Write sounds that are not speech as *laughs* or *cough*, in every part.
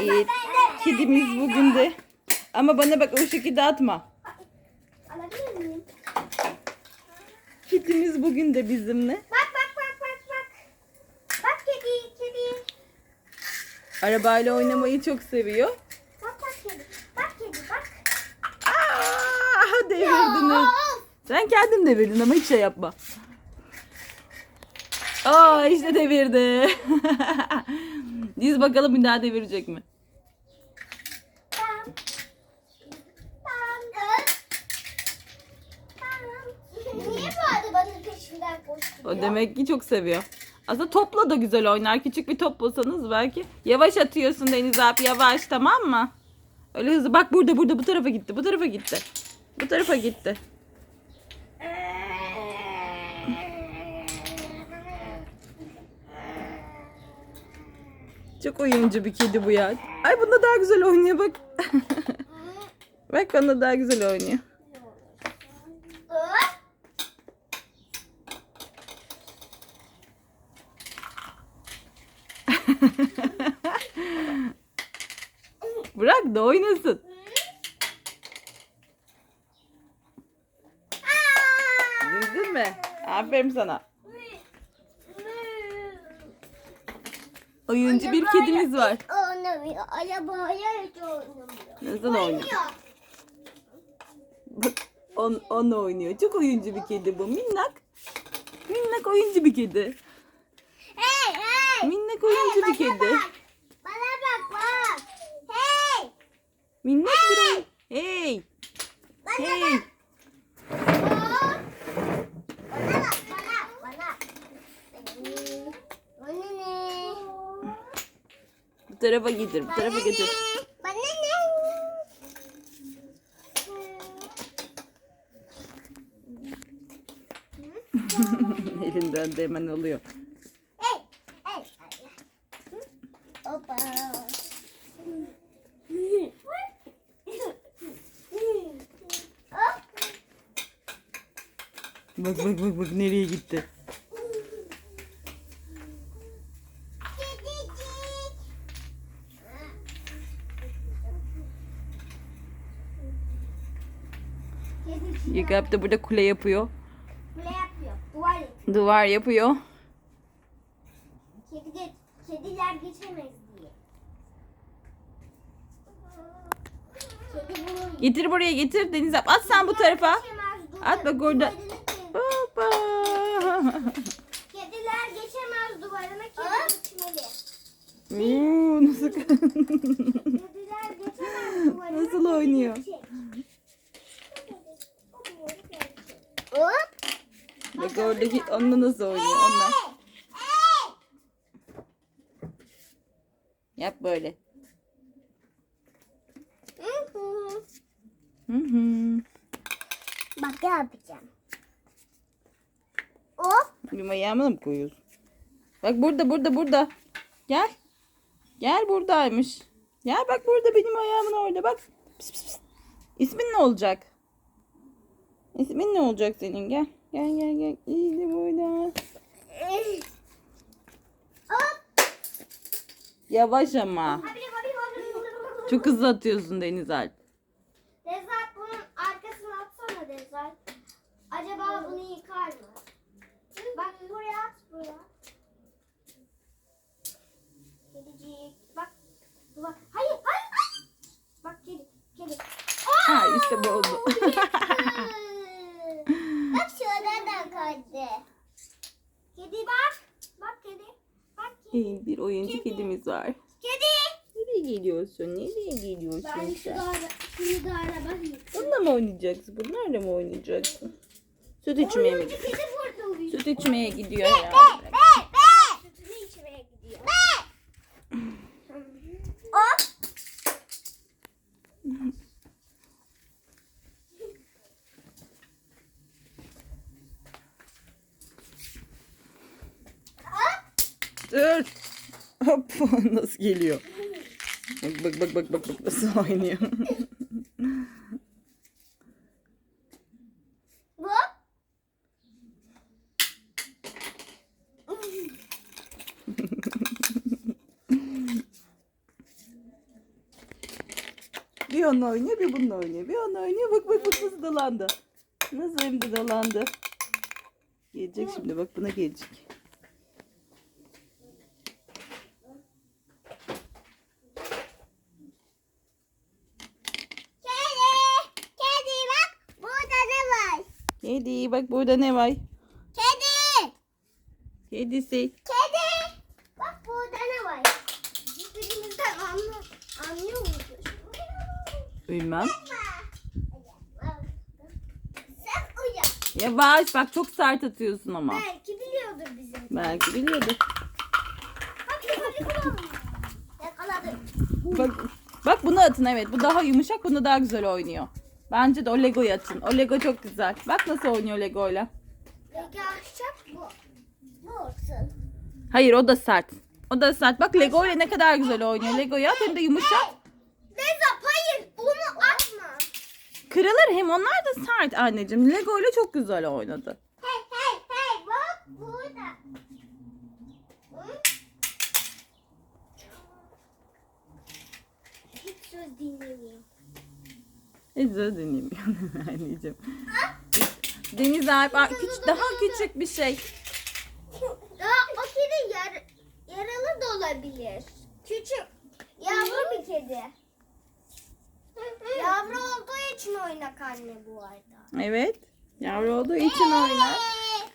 Evet. Kedimiz bugün de. Ama bana bak o şekilde atma. Alabilir miyim? Kedimiz bugün de bizimle. Bak bak bak bak bak. Bak kedi kedi. Arabayla oynamayı çok seviyor. Bak bak kedi. Bak kedi bak. Aa, devirdiniz. Sen kendin devirdin ama hiç şey yapma. Aa işte devirdi. Diz bakalım bir daha devirecek mi? Niye bu arabanın peşinden koşturuyor? O demek ki çok seviyor. Aslında topla da güzel oynar. Küçük bir top bulsanız belki. Yavaş atıyorsun Deniz abi yavaş tamam mı? Öyle hızlı. Bak burada burada bu tarafa gitti. Bu tarafa gitti. Bu tarafa gitti. Çok oyuncu bir kedi bu ya. Ay bunda daha güzel oynuyor bak. *laughs* bak bunda daha güzel oynuyor. *laughs* Bırak da oynasın. Bildin mi? Aferin sana. Oyuncu bir kedimiz var. Oynamıyor. Arabayla hiç oynamıyor. Nasıl oynuyor? Bak *laughs* on, on oynuyor. Çok oyuncu bir kedi bu. Minnak. Minnak oyuncu bir kedi. Hey hey. Minnak oyuncu bir kedi. Bana bak bak. Hey. Minnak bir oyun. Hey. Bana Hey. bak. Bana bak bana bana. Bana ne? Bu tarafa getir. Bu tarafa getir. Bana ne? *laughs* Elinden de hemen alıyor. Hoppa. Bak bak bak bak nereye gitti. Kedicik. Yıkap da burada kule yapıyor. Kule yapıyor. Duvar yapıyor. Duvar yapıyor. Kedi geç, kediler geçemez diye. Kedi bunu Getir buraya getir Deniz abi. At sen bu tarafa. geçemez. At bak orada. Hoppa. *laughs* Kediler geçemez duvarına kedi geçmeli. Oo, nasıl Kediler geçemez duvarına. *laughs* Nasıl oynuyor? Hop. Bak oradaki onunla nasıl oynuyor onlar. Yap böyle. Hı hı. Bak ne yapacağım. Hop. Bir ayağımı mı koyuyorsun? Bak burada burada burada. Gel. Gel buradaymış. Gel bak burada benim ayağımın orada bak. Pıs pıs pıs. İsmin ne olacak? İsmin ne olacak senin? Gel. Gel gel gel. İşte burada. Yavaş ama. Çok hızlı atıyorsun Deniz Alp. Dezart bunun arkasına atsana Dezart. Acaba bunu yıkar mı? Bak buraya at buraya. Kedicik. Bak. Bak. Hayır hayır hayır. Bak kedi. Kedi. Ha işte bu oldu. bak şuradan da kaydı. Kedi bak. Bak kedi. Bak kedi. İyi bir oyuncu kedimiz var. Kedi. Nereye geliyorsun? Nereye geliyorsun Ben şu sen? da şunu da araba yıkayım. Bununla mı oynayacaksın? Bunlarla mı oynayacaksın? Süt içmeye mi Oyuncu kedi burada uyuyor. Süt içmeye gidiyor herhalde. Sütünü içmeye gidiyor. Hop. Dur. Hop nasıl geliyor? Bak bak bak bak bak bak nasıl oynuyor. Bir onunla oynuyor bir bununla oynuyor. Bir onunla oynuyor. Bak bak bak nasıl dolandı. Nasıl hem de dolandı. Gelecek şimdi bak buna gelecek. Kedi. Kedi bak. Burada ne var? Kedi bak burada ne var? Kedi. Kedisi. Kedi. Bak burada ne var? Birbirimizden anla, anlıyor musun? Bilmem. Yavaş bak çok sert atıyorsun ama. Belki biliyordur bizim. Belki biliyordur. Bak. Bak, bak bunu atın evet. Bu daha yumuşak. Bunu daha güzel oynuyor. Bence de o Lego'yu atın. O Lego çok güzel. Bak nasıl oynuyor Lego'yla. Peki ahşap bu. Bu olsun. Hayır o da sert. O da sert. Bak Lego ile ne kadar güzel oynuyor. Lego'yu at hem de yumuşak. Nezap hayır onu atma. Kırılır hem onlar da sert anneciğim. Lego ile çok güzel oynadı. Hey hey hey bak burada. Hı? Hiç söz dinlemiyor. Söz dinlemiyorum *laughs* anneciğim. Deniz Alp aa, küç, daha küçük bir şey. Daha o kedi yar, yaralı da olabilir. Küçük. Yavru bir kedi. Yavru olduğu için oynak anne bu arada. Evet. Yavru olduğu için oynar.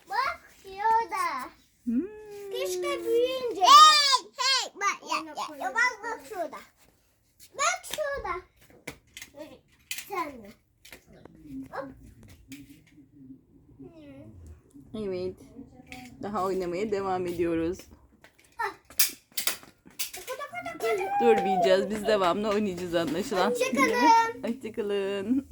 Bak şurada. Hmm. Keşke büyüyünce. Hey hey bak ya, ya, ya, bak bak şurada. Bak şurada. Sen de. Hop. Hmm. Evet. Daha oynamaya devam ediyoruz. Durmayacağız. Biz devamlı oynayacağız anlaşılan. Hoşçakalın. Hoşçakalın.